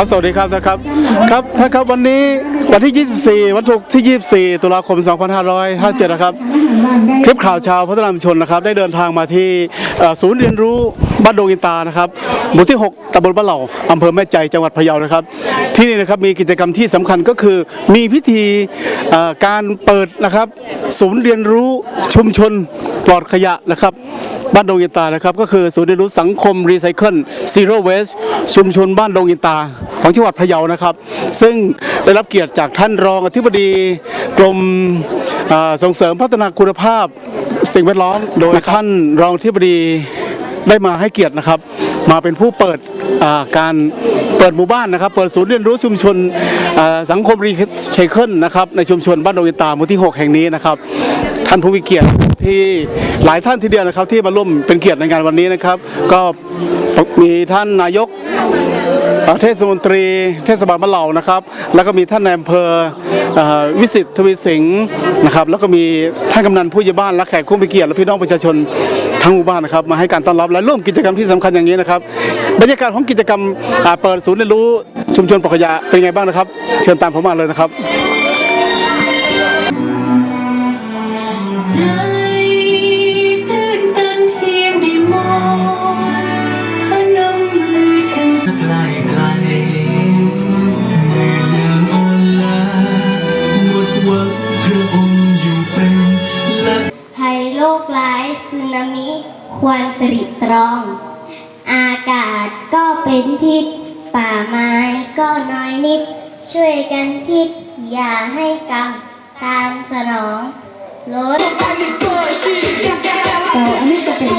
ครับสวัสดีครับนะครับครับท่านครับวันนี้วันที่ 24 วันศุกร์ที่ 24 ตุลาคม 2557 นะครับ คลิปข่าวชาวพัฒนามชนนะครับ ได้เดินทางมาที่ศูนย์เรียนรู้ บ้านดงอินตานะครับหมู่ที่ 6ตำบลบ้านเหล่าอำเภอแม่ใจจังหวัดพะเยานะครับ ที่นี่นะครับมีกิจกรรมที่สำคัญก็คือ มีพิธีการเปิดนะครับศูนย์เรียนรู้ชุมชนปลอดขยะนะครับบ้านดงอินตานะครับก็คือศูนย์เรียนรู้สังคมรีไซเคิลซีโร่เวสชุมชนบ้านดงอินตาของจังหวัดพะเยานะครับ ซึ่งได้รับเกียรติจากท่านรองอธิบดีกรมส่งเสริมพัฒนาคุณภาพสิ่งแวดล้อมโดยท่านรองอธิบดี ได้มาให้เกียรตินะครับ มาเป็นผู้เปิดการเปิดหมู่บ้านนะครับ เปิดศูนย์เรียนรู้ชุมชนสังคมรีไซเคิลนะครับในชุมชนบ้านดงอินตาหมู่ที่ 6 แห่งนี้นะครับท่านผู้มีเกียรติที่หลายท่านทีเดียวนะครับ ที่มาร่วมเป็นเกียรติในงานวันนี้นะครับ ก็มีท่านนายกเทศมนตรีเทศบาลบ้านเหล่านะครับ แล้วก็มีท่านนายอำเภอเอ่อวิสิตทวีสิงห์นะครับ แล้วก็มีท่านกำนันผู้ใหญ่บ้านและแขกผู้มีเกียรติและพี่น้องประชาชน ทั้งหมู่บ้านนะครับมาให้การต้อนรับและร่วมกิจกรรมที่สำคัญอย่างนี้นะครับบรรยากาศของกิจกรรมเปิดศูนย์เรียนรู้ชุมชนปกขยะเป็นไงบ้างนะครับ เชิญตามผมมาเลยนะครับใจตื่นตันเพียงได้มองพนมมือถึงไกลกลาย เป็นหลักภัยโรคร้ายสึนามิควรตริตรอง อากาศก็เป็นพิษ ป่าไม้ก็น้อยนิด ช่วยกันคิด อย่าให้กรรมตามสนองลดเอ่ออันนี้จะเป็น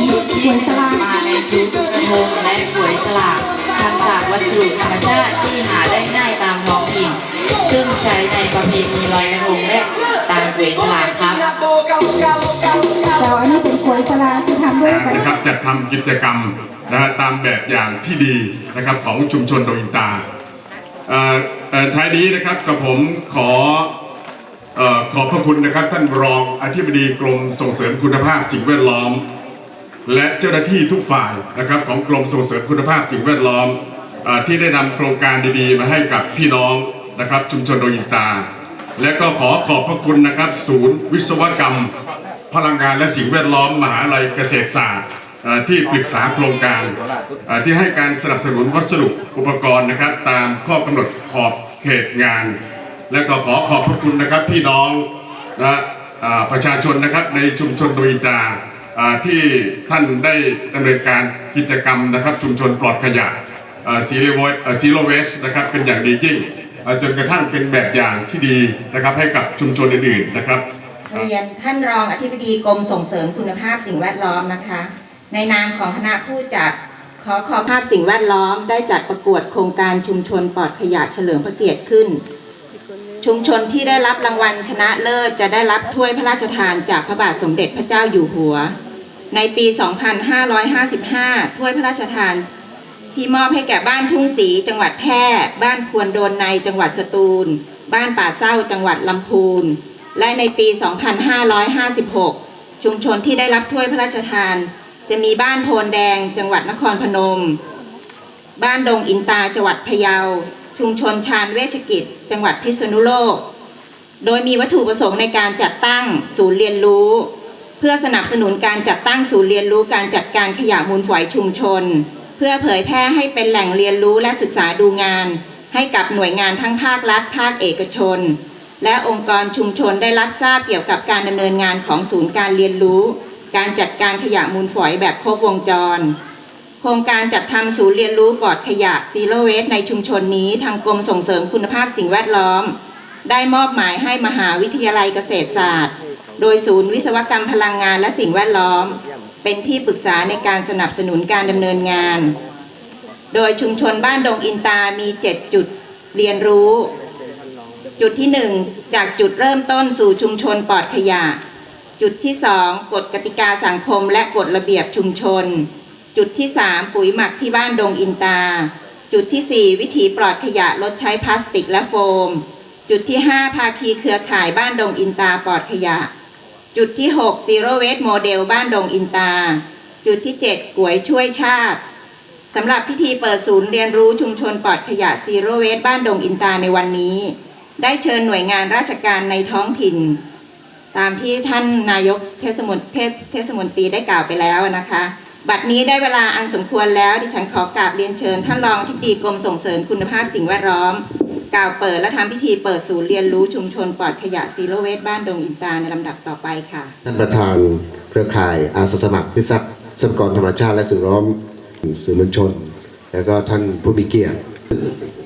หวยสลากมาในชุดกระทงและหวยสลากทำจากวัสดุธรรมชาติที่หาได้ง่ายตามท้องถิ่น ซึ่งใช้ในประเพณีลอยกระทงและตามหวยสลากครับแต่อันนี้เป็นหวยสลากที่ทำด้วยกันนะครับจัดทำกิจกรรมนะฮะตามแบบอย่างที่ดีนะครับของชุมชนโดอินตาเอ่อเอ่อท้ายนี้นะครับกับผมขอเอ่อขอบพระคุณนะครับท่านรองอธิบดีกรมส่งเสริมคุณภาพสิ่งแวดล้อม และเจ้าหน้าที่ทุกฝ่ายนะครับของกรมส่งเสริมคุณภาพสิ่งแวดล้อมเออที่ได้นำโครงการดีๆ มาให้กับพี่น้อง นะครับชุมชนโดอินตา และก็ขอขอบพระคุณนะครับ ศูนย์วิศวกรรม พลังงานและสิ่งแวดล้อมมหาลัยเกษตรศาสตร์ที่ปรึกษาโครงการที่ให้การสนับสนุนวัสดุอุปกรณ์นะครับ ตามข้อกำหนดขอบเขตงาน และก็ขอขอบพระคุณนะครับพี่น้องนะประชาชนนะครับในชุมชนโดยตาอ่าที่ท่านได้ดำเนินการกิจกรรมนะครับชุมชนปลอดขยะซีโร่ซีโรเวสนะครับเป็นอย่างดียิ่ง จนกระทั่งเป็นแบบอย่างที่ดีนะครับให้กับชุมชนอื่นๆนะครับ เรียนท่านรองอธิบดีกรมส่งเสริมคุณภาพสิ่งแวดล้อมนะคะ ในนามของคณะผู้จัดขอขอภาพสิ่งแวดล้อมได้จัดประกวดโครงการชุมชนปลอดขยะเฉลิมพระเกียรติขึ้น ชุมชนที่ได้รับรางวัลชนะเลิศจะได้รับถ้วยพระราชทานจากพระบาทสมเด็จพระเจ้าอยู่หัว ในปี 2555 ถ้วยพระราชทาน ที่มอบให้แก่บ้านทุ่งศรีจังหวัดแพร่ บ้านควนโดนในจังหวัดสตูล บ้านป่าเศร้าจังหวัดลำพูน และในปี 2556 ชุมชนที่ได้รับถ้วยพระราชทาน จะมีบ้านโพนแดง จังหวัดนครพนม บ้านดงอินตาจังหวัดพะเยา ชุมชนชาญเวชกิจ จังหวัดพิษณุโลก โดยมีวัตถุประสงค์ในการจัดตั้งศูนย์เรียนรู้ เพื่อสนับสนุนการจัดตั้งศูนย์เรียนรู้การจัดการขยะมูลฝอยชุมชน เพื่อเผยแพร่ให้เป็นแหล่งเรียนรู้และศึกษาดูงาน ให้กับหน่วยงานทั้งภาครัฐ ภาคเอกชน และองค์กรชุมชนได้รับทราบเกี่ยวกับการดำเนินงานของศูนย์การเรียนรู้ การจัดการขยะมูลฝอยแบบครบวงจร โครงการจัดทำศูนย์เรียนรู้ปลอดขยะซีโรเวสในชุมชนนี้ทางกรมส่งเสริมคุณภาพสิ่งแวดล้อม ได้มอบหมายให้มหาวิทยาลัยเกษตรศาสตร์ โดยศูนย์วิศวกรรมพลังงานและสิ่งแวดล้อม เป็นที่ปรึกษาในการสนับสนุนการดำเนินงาน โดยชุมชนบ้านดงอินตามี 7 จุดเรียนรู้ จุดที่ 1 จากจุดเริ่มต้นสู่ชุมชนปลอดขยะ จุดที่ 2 กฎกติกาสังคมและกฎระเบียบชุมชน จุดที่ 3 ปุ๋ยหมักที่บ้านดงอินตา จุดที่ 4 วิถีปลอดขยะลดใช้พลาสติกและโฟม จุดที่ 5 ภาคีเครือข่ายบ้านดงอินตาปลอดขยะ จุดที่ 6 Zero Waste Model บ้านดงอินตา จุดที่ 7ก๋วยช่วยชาติสำหรับพิธีเปิดศูนย์เรียนรู้ชุมชนปลอดขยะซีโรเวสบ้านดงอินตาในวันนี้ ได้เชิญหน่วยงานราชการในท้องถิ่น ตามที่ท่านนายกเทศมนเทศเทศมนตรีได้กล่าวไปแล้วนะคะ บัดนี้ได้เวลาอันสมควรแล้ว ดิฉันขอกราบเรียนเชิญท่านรองที่ดีกรมส่งเสริมคุณภาพสิ่งแวดล้อม กล่าวเปิดและทำพิธีเปิดศูนย์เรียนรู้ชุมชนปลอดขยะซีโรเวสบ้านดงอินตาในลำดับต่อไปค่ะ ท่านประธานเครือข่ายอาสาสมัครพิทักษ์ทรัพยากรธรรมชาติและสิ่งแวดล้อมสื่อมวลชน แล้วก็ท่านผู้มีเกียรติ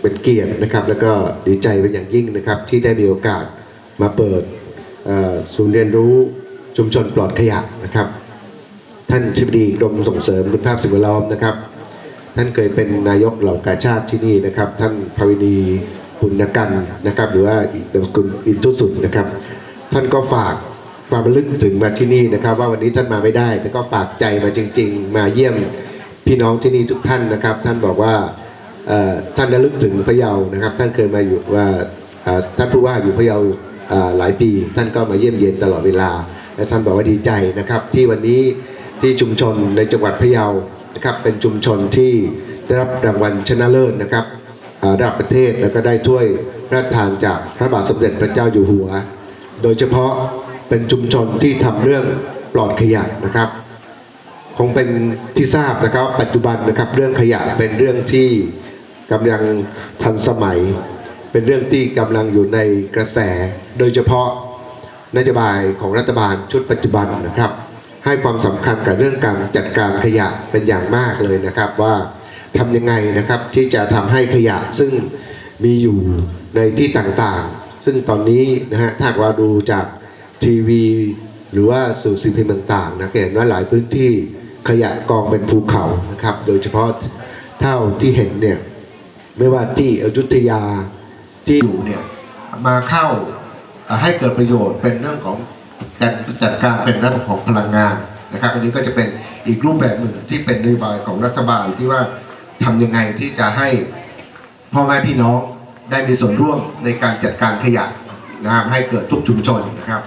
เป็นเกียรตินะครับ แล้วก็ดีใจเป็นอย่างยิ่งนะครับ ที่ได้มีโอกาสมาเปิดศูนย์เรียนรู้ชุมชนปลอดขยะนะครับ ท่านชิบดีกรมส่งเสริมคุณภาพสิ่งแวดล้อมนะครับ ท่านเคยเป็นนายกเหล่ากาชาติที่นี่นะครับ ท่านภวินี ปุณกันนะครับ หรือว่าอินทกุลอินทุสุดนะครับ ท่านก็ฝากความระลึกถึงมาที่นี่นะครับ ว่าวันนี้ท่านมาไม่ได้ แต่ก็ฝากใจมาจริง ๆ มาเยี่ยมพี่น้องที่นี่ทุกท่านนะครับ ท่านบอกว่าท่านระลึกถึงพะเยานะครับ ท่านเคยมาอยู่ว่าท่านผู้ว่าอยู่พะเยาเอ่หลายปี ท่านก็มาเยี่ยมเยียนตลอดเวลาและท่านบอกว่าดีใจนะครับ ที่วันนี้ที่ชุมชนในจังหวัดพะเยานะครับเป็นชุมชนที่ได้รับรางวัลชนะเลิศนะครับ ระดับประเทศแล้วก็ได้ถ้วยพระราชทานจากพระบาทสมเด็จพระเจ้าอยู่หัว โดยเฉพาะเป็นชุมชนที่ทำเรื่องปลอดขยะนะครับ คงเป็นที่ทราบนะครับ ปัจจุบันนะครับเรื่องขยะเป็นเรื่องที่กำลังทันสมัย เป็นเรื่องที่กำลังอยู่ในกระแส โดยเฉพาะนโยบายของรัฐบาลชุดปัจจุบันนะครับ ให้ความสำคัญกับเรื่องการจัดการขยะเป็นอย่างมากเลยนะครับว่า ทำยังไงนะครับที่จะทำให้ขยะซึ่งมีอยู่ในที่ต่างๆ ซึ่งตอนนี้นะฮะถ้าว่าดูจากทีวี หรือว่าสื่อสิ่งพิมพ์ต่างๆนะเห็นว่าหลายพื้นที่ขยะกองเป็นภูเขานะครับโดยเฉพาะเท่าที่เห็นเนี่ยไม่ว่าที่อยุธยาที่อยู่เนี่ยมาเข้าให้เกิดประโยชน์เป็นเรื่องของการจัดการเป็นเรื่องของพลังงานนะครับอันนี้ก็จะเป็นอีกรูปแบบหนึ่งที่เป็นนโยบายของรัฐบาลที่ว่า ทำยังไงที่จะให้พ่อแม่พี่น้องได้มีส่วนร่วมในการจัดการขยะนะครับให้เกิดทุกชุมชนนะครับ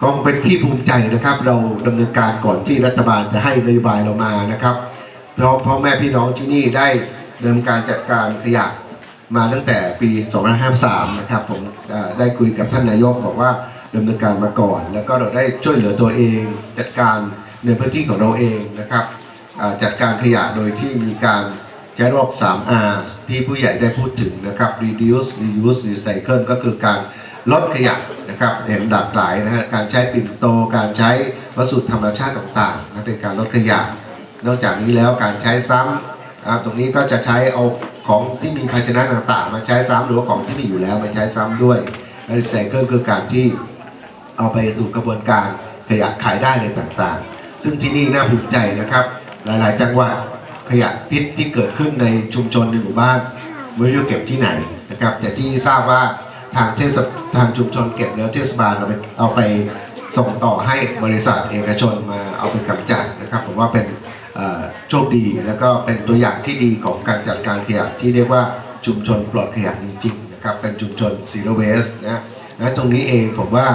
ก็เป็นที่ภูมิใจนะครับ เราดำเนินการก่อนที่รัฐบาลจะให้นโยบายเรามานะครับ เพราะพ่อแม่พี่น้องที่นี่ได้ดำเนินการจัดการขยะมาตั้งแต่ปี 2553 นะครับ ผมได้คุยกับท่านนายกบอกว่าดำเนินการมาก่อน แล้วก็เราได้ช่วยเหลือตัวเอง จัดการในพื้นที่ของเราเองนะครับ จัดการขยะโดยที่มีการใช้ระบบ 3R ที่ผู้ใหญ่ได้พูดถึงนะครับ reduce reuse recycle ก็คือการลดขยะนะครับเห็นหลากหลายนะฮะการใช้ปิ่นโต การใช้วัสดุธรรมชาติต่างๆนะเป็นการลดขยะ นอกจากนี้แล้วการใช้ซ้ำตรงนี้ก็จะใช้เอาของที่มีภาชนะต่างๆ มาใช้ซ้ำหรือว่าของที่มีอยู่แล้วมาใช้ซ้ำด้วยรีไซเคิลคือการที่เอาไปสู่กระบวนการขยะขายได้ในต่างๆ ซึ่งที่นี่น่าภูมิใจนะครับ หลายๆ จังหวัดขยะพิษที่เกิดขึ้นในชุมชนในหมู่บ้านไม่รู้เก็บที่ไหนนะครับแต่ที่ทราบว่าทางเทศทางชุมชนเก็บแล้วเทศบาลเอาไปเอาไปส่งต่อให้บริษัทเอกชนมาเอาไปกำจัดนะครับผมว่าเป็นโชคดีแล้วก็เป็นตัวอย่างที่ดีของการจัดการขยะที่เรียกว่าชุมชนปลอดขยะจริงๆนะครับเป็นชุมชน zero waste นะนะตรงนี้เองผมว่า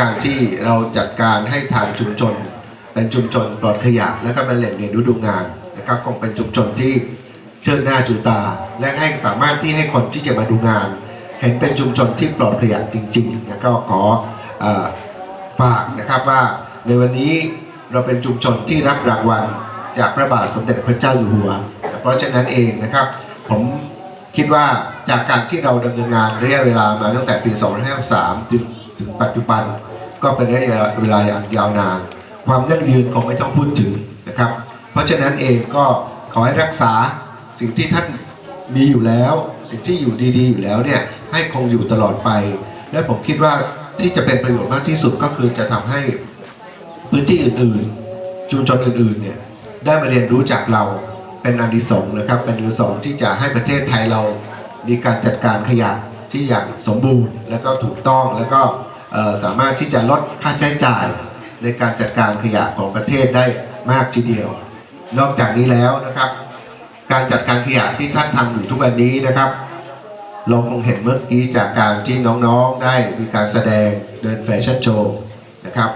การที่เราจัดการให้ทางชุมชน เป็นชุมชนปลอดขยะ และก็เป็นแหล่งเรียนรู้ดูงานนะครับคงเป็นชุมชนที่เชิดหน้าจูตา และให้สามารถที่ให้คนที่จะมาดูงาน เห็นเป็นชุมชนที่ปลอดขยะจริงๆแล้วก็ขอฝากนะครับว่าในวันนี้เราเป็นชุมชนที่รับรางวัลจากพระบาทสมเด็จพระเจ้าอยู่หัว เพราะฉะนั้นเองนะครับ ผมคิดว่าจากการที่เราดำเนินงานระยะเวลามาตั้งแต่ปี 2553ถึงถึงปัจจุบัน ก็เป็นระยะเวลาอย่างยาวนาน ความยั่งยืนคงไม่ต้องพูดถึงนะครับ เพราะฉะนั้นเองก็ขอให้รักษาสิ่งที่ท่านมีอยู่แล้ว สิ่งที่อยู่ดีๆ อยู่แล้วเนี่ยให้คงอยู่ตลอดไป และผมคิดว่าที่จะเป็นประโยชน์มากที่สุดก็คือจะทำให้พื้นที่อื่นๆ ชุมชนอื่นๆเนี่ยได้มาเรียนรู้จากเราเป็นอานิสงส์นะครับ เป็นอานิสงที่จะให้ประเทศไทยเรา มีการจัดการขยะที่อย่างสมบูรณ์ และก็ถูกต้องแล้วก็สามารถที่จะลดค่าใช้จ่าย ในการจัดการขยะของประเทศได้มากทีเดียว นอกจากนี้แล้วนะครับ การจัดการขยะที่ท่านทำอยู่ทุกวันนี้นะครับ เราคงเห็นเมื่อกี้จากการที่น้องๆได้มีการแสดงเดินแฟชั่นโชว์นะครับ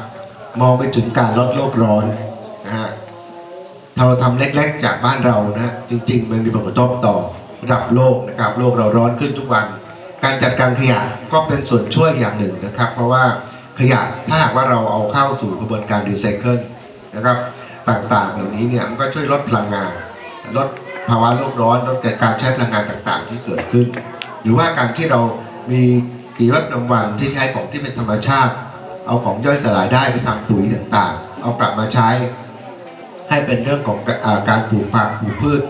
มองไปถึงการลดโลกร้อนนะฮะถ้าเราทำเล็กๆ จากบ้านเรานะจริงๆ มันมีผลกระทบต่อระดับโลกนะครับ โลกเราร้อนขึ้นทุกวัน การจัดการขยะก็เป็นส่วนช่วยอย่างหนึ่งนะครับ เพราะว่า ขยะถ้าหากว่าเราเอาเข้าสู่กระบวนการรีไซเคิลนะครับต่างๆเหล่านี้เนี่ยมันก็ช่วยลดพลังงานลดภาวะโลกร้อนลดการใช้พลังงานต่างๆ ที่เกิดขึ้น หรือว่าการที่เรามีกีวัตรางวัลที่ใช้ของที่เป็นธรรมชาติ เอาของย่อยสลายได้ไปทำปุ๋ยต่างๆ เอากลับมาใช้ ให้เป็นเรื่องของกอ่าการปลูกผักปลูกพืช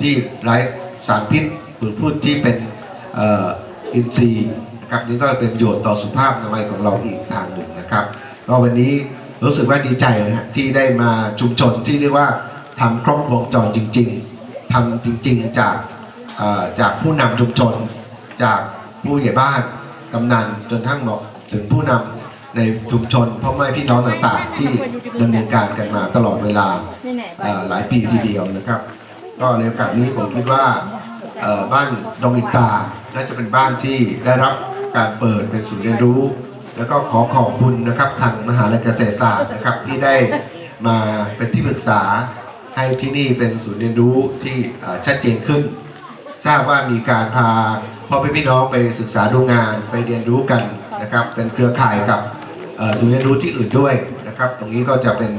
ที่ไร้สารพิษปลูกพืชที่เป็นอินทรีย์ นะครับนี่ก็เป็นประโยชน์ต่อสุขภาพอนามัยของเราอีกทางหนึ่งนะครับก็วันนี้รู้สึกว่าดีใจนะฮะที่ได้มาชุมชนที่เรียกว่าทำครบวงจรจริง ๆทำจริง ๆ จากจากผู้นำชุมชน จากผู้ใหญ่บ้านกำนันจนทั้งหมดถึงผู้นำในชุมชนพ่อแม่พี่น้องต่างๆ ที่ดำเนินการกันมาตลอดเวลาหลายปีทีเดียวนะครับ ก็ในโอกาสนี้ผมคิดว่าบ้านดงอินตาน่าจะเป็นบ้านที่ได้รับ การเปิดเป็นศูนย์เรียนรู้ แล้วก็ขอขอบคุณนะครับทางมหาลัยเกษตรศาสตร์นะครับที่ได้มาเป็นที่ปรึกษาให้ที่นี่เป็นศูนย์เรียนรู้ที่ชัดเจนขึ้น ทราบว่ามีการพาพ่อแม่พี่น้องไปศึกษาดูงานไปเรียนรู้กันนะครับเป็นเครือข่ายกับศูนย์เรียนรู้ที่อื่นด้วยนะครับ ตรงนี้ก็จะเป็น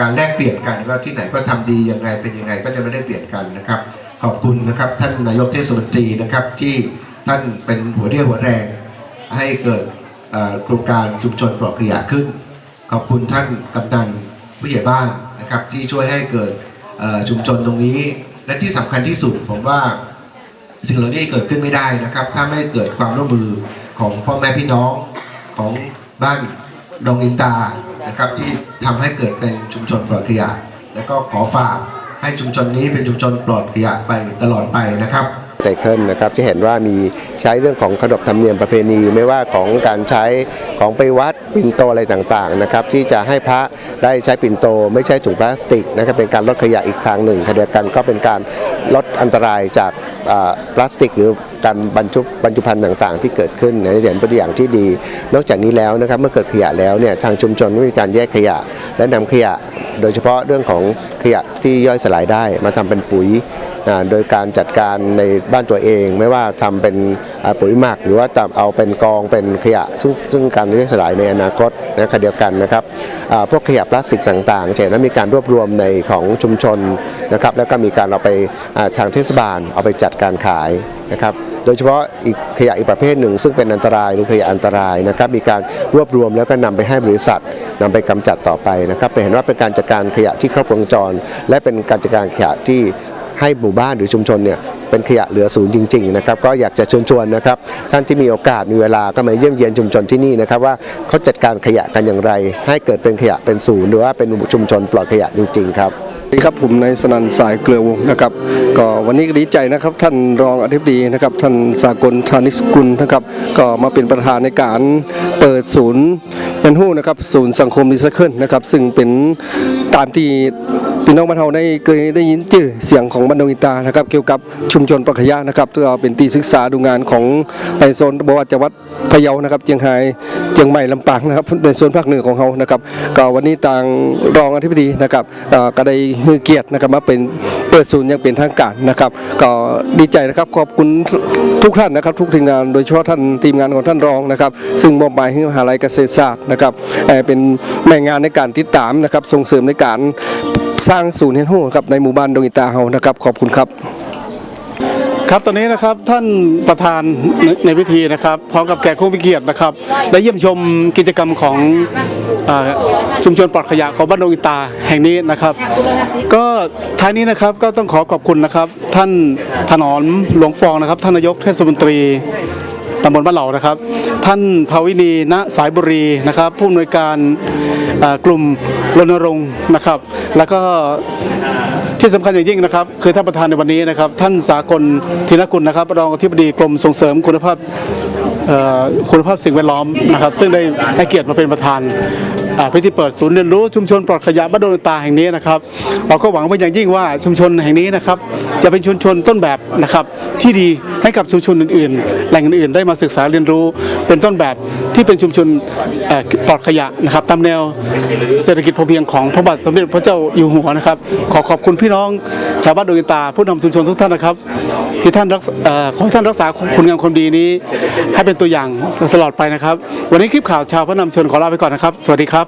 การแลกเปลี่ยนกันก็ที่ไหนก็ทำดียังไงเป็นยังไงก็จะไม่ได้เปลี่ยนกันนะครับ ขอบคุณนะครับท่านนายกเทศมนตรีนะครับที่ท่านเป็นหัวเรี่ยวหัวแรง ให้เกิดโครงการชุมชนปลอดขยะขึ้น ขอบคุณท่านกำนันผู้ใหญ่บ้านนะครับที่ช่วยให้เกิดชุมชนตรงนี้ และที่สำคัญที่สุดผมว่าสิ่งเหล่านี้เกิดขึ้นไม่ได้นะครับ ถ้าไม่เกิดความร่วมมือของพ่อแม่พี่น้องของบ้านดงอินตานะครับที่ทำให้เกิดเป็นชุมชนปลอดขยะ และก็ขอฝากให้ชุมชนนี้เป็นชุมชนปลอดขยะไปตลอดไปนะครับ ไซเคิลนะครับจะเห็นว่ามีใช้เรื่องของขนบธรรมเนียมประเพณี ไม่ว่าของการใช้ของไปวัดปิ่นโตอะไรต่างๆนะครับที่จะให้พระได้ใช้ปิ่นโต ไม่ใช่ถุงพลาสติกนะครับเป็นการลดขยะอีกทางหนึ่งขณะเดียวกันก็เป็นการลดอันตรายจากพลาสติก หรือการบรรจุบรรจุภัณฑ์ต่างๆ ที่เกิดขึ้นเนี่ยจะเห็นเป็นตัวอย่างที่ดี นอกจากนี้แล้วนะครับเมื่อเกิดขยะแล้วเนี่ยทางชุมชนก็มีการแยกขยะและนำขยะ โดยเฉพาะเรื่องของขยะที่ย่อยสลายได้มาทำเป็นปุ๋ย โดยการจัดการในบ้านตัวเอง ไม่ว่าทำเป็นปุ๋ยหมัก หรือว่าจะเอาเป็นกองเป็นขยะ ซึ่งซึ่งการย่อยสลายในอนาคตนะขณะเดียวกันนะครับพวกขยะพลาสติกต่างๆจะเห็นว่ามีการรวบรวมในของชุมชนนะครับแล้วก็มีการเอาไปทางเทศบาลเอาไปจัดการขายนะครับโดยเฉพาะอีกขยะอีกประเภทหนึ่ง ซึ่งเป็นอันตรายหรือขยะอันตรายนะครับมีการรวบรวมแล้วก็นำไปให้บริษัทนำไปกำจัดต่อไปนะครับไปเห็นว่าเป็นการจัดการขยะที่ครบวงจร และเป็นการจัดการขยะที่ ให้หมู่บ้านหรือชุมชนเนี่ยเป็นขยะเหลือศูนย์จริงๆนะครับก็อยากจะเชิญชวนนะครับท่านที่มีโอกาสมีเวลาก็มาเยี่ยมเยียนชุมชนที่นี่นะครับว่าเขาจัดการขยะกันอย่างไร ให้เกิดเป็นขยะเป็นศูนย์หรือว่าเป็นชุมชนปลอดขยะจริง ๆ ครับสวัสดีครับผมนายสนันสายเกลือวงนะครับก็วันนี้ดีใจนะครับท่านรองอธิบดีนะครับท่านสากลธานิสกุลนะครับก็มาเป็นประธานในการเปิดศูนย์ ยนรู้นะครับศูนย์สังคมรีไซเคิลนะครับซึ่งเป็นตามที่พี่น้องบ้านเฮาได้เคยได้ยินชื่อเสียงของบรรดงอิตานะครับเกี่ยวกับชุมชนปักขยะนะครับก็เราเป็นที่ศึกษาดูงานของในโซนบวรจังหวัดพะเยานะครับเชียงรายเชียงใหม่ลำปางนะครับในโซนภาคเหนือของเรานะครับก็วันนี้ทางรองอธิบดีนะครับก็ได้ให้เกียรตินะครับมาเป็นเปิดศูนย์ย่างเป็นทางการนะครับ ก็ดีใจนะครับขอบคุณทุกท่านนะครับ ทุกทีมงานโดยเฉพาะท่านทีมงานของท่านรองนะครับ ซึ่งมอบหมายให้มหาลัยเกษตรศาสตร์นะครับเอ่อเป็นแม่งานในการติดตามนะครับส่งเสริมในการสร้างศูนย์เรียนรู้ครับในหมู่บ้านดงอิตาเฮานะครับขอบคุณครับครับตอนนี้นะครับท่านประธานในพิธีนะครับ พร้อมกับแขกผู้มีเกียรตินะครับ ได้เยี่ยมชมกิจกรรมของอชุมชนปลอดขยะของบ้านดงอิตาแห่งนี้นะครับ ก็ท้ายนี้นะครับก็ต้องขอขอบคุณนะครับ ท่านถนอมหลวงฟองนะครับท่านนายกเทศมนตรีำบลบ้านเหล่านะครับ ท่านภาวินีณสายบุรีนะครับ ผู้อำนวยการกลุ่มรณรงค์นะครับ แล้วก็ที่สำคัญอย่างยิ่งนะครับคือท่านประธานในวันนี้นะครับ ท่านสากลธินกุลนะครับรองอธิบดีกรมส่งเสริมคุณภาพคุณภาพสิ่งแวดล้อมนะครับ ซึ่งได้ให้เกียรติมาเป็นประธาน พิธีเปิดศูนย์เรียนรู้ชุมชนปลอดขยะบ้านโดนตาแห่งนี้นะครับ เราก็หวังเป็นอย่างยิ่งว่าชุมชนแห่งนี้นะครับ จะเป็นชุมชนต้นแบบนะครับ ที่ดีให้กับชุมชนอื่นๆ แหล่งอื่นๆ ได้มาศึกษาเรียนรู้ เป็นต้นแบบที่เป็นชุมชนปลอดขยะนะครับ ตามแนวเศรษฐกิจพอเพียงของพระบาทสมเด็จพระเจ้าอยู่หัวนะครับ ขอขอบคุณพี่น้องชาวบ้านโดนตาผู้นำชุมชนทุกท่านนะครับ ที่ท่านรักขอให้ท่านรักษาคุณงามความดีนี้ ให้เป็นตัวอย่างตลอดไปนะครับ วันนี้คลิปข่าวชาวพระนำชนขอลาไปก่อนนะครับ สวัสดีครับ